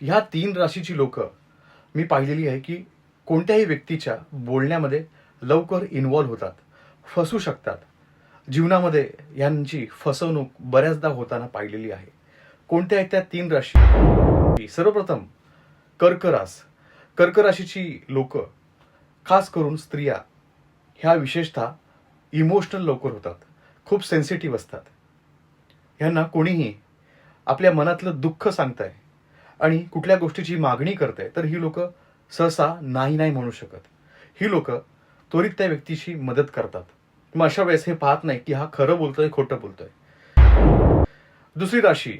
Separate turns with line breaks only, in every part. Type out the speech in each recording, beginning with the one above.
ह्या तीन राशीची लोक मी पाहिलेली आहे की कोणत्याही व्यक्तीच्या बोलण्यामध्ये लवकर इन्वॉल्व्ह होतात फसू शकतात. जीवनामध्ये यांची फसवणूक बऱ्याचदा होताना पाहिलेली आहे. कोणत्या आहेत त्या तीन राशी? सर्वप्रथम कर्करास. कर्कराशीची कर्क राशीची लोक खास करून स्त्रिया ह्या विशेषतः इमोशनल लवकर होतात खूप सेन्सिटिव्ह असतात. ह्यांना कोणीही आपल्या मनातलं दुःख सांगताय आणि कुठल्या गोष्टीची मागणी करते तर ही लोक सहसा नाही नाही म्हणू शकत. ही लोक त्वरित त्या व्यक्तीशी मदत करतात. मग अशा वेळेस हे पाहत नाही की हा खरं बोलतोय खोटं बोलतोय. दुसरी राशी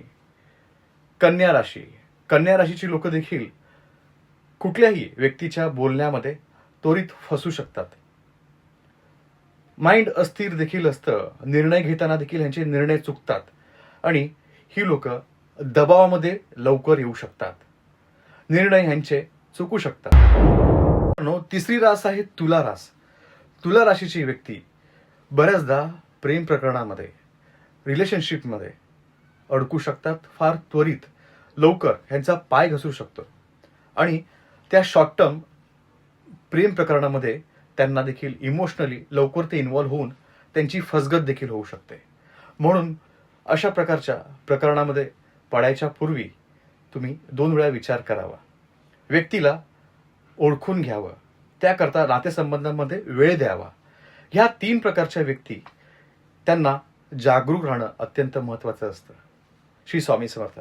कन्या राशी. कन्या राशीची लोक देखील कुठल्याही व्यक्तीच्या बोलण्यामध्ये त्वरित फसू शकतात. माइंड अस्थिर देखील असतं निर्णय घेताना देखील ह्यांचे निर्णय चुकतात. आणि ही लोक दबावामध्ये लवकर येऊ शकतात. निर्णय ह्यांचे चुकू शकतात. तिसरी रास आहे तुला रास. तुला राशीची व्यक्ती बऱ्याचदा प्रेम प्रकरणामध्ये रिलेशनशिपमध्ये अडकू शकतात फार त्वरित लवकर ह्यांचा पाय घसू शकतो. आणि त्या शॉर्ट टर्म प्रेम प्रकरणामध्ये त्यांना देखील इमोशनली लवकर ते इन्वॉल्व्ह होऊन त्यांची फसगत देखील होऊ शकते. म्हणून अशा प्रकारच्या प्रकरणामध्ये पडायच्या पूर्वी तुम्ही दोन वेळा विचार करावा. व्यक्तीला ओळखून घ्यावं. त्याकरता नातेसंबंधांमध्ये वेळ द्यावा. ह्या तीन प्रकारच्या व्यक्ती त्यांना जागरूक राहणं अत्यंत महत्त्वाचं असतं. श्री स्वामी समर्थ.